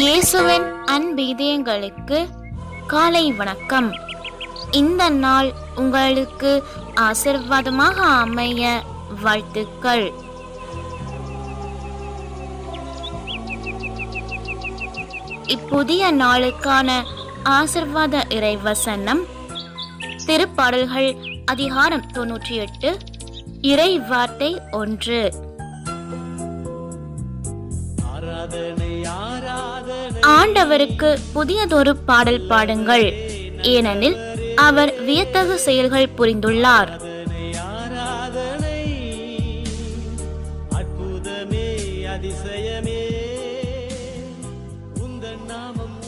இயேசுவின் அன்பீதயங்களுக்கு காலை வணக்கம். இந்த நாள் உங்களுக்கு ஆசிர்வாதமாக அமைய வாழ்த்துக்கள். இப்புதிய நாளுக்கான ஆசிர்வாத இறைவசனம் திருப்பாடல்கள் அதிகாரம் தொன்னூற்றி எட்டு இறை வார்த்தை ஒன்று. ஆண்டவருக்கு புதியதொரு பாடல் பாடுங்கள். ஏனெனில் அவர் வியத்தகு செயல்கள் புரிந்துள்ளார். அதிசயமே. உந்தன் நாமம்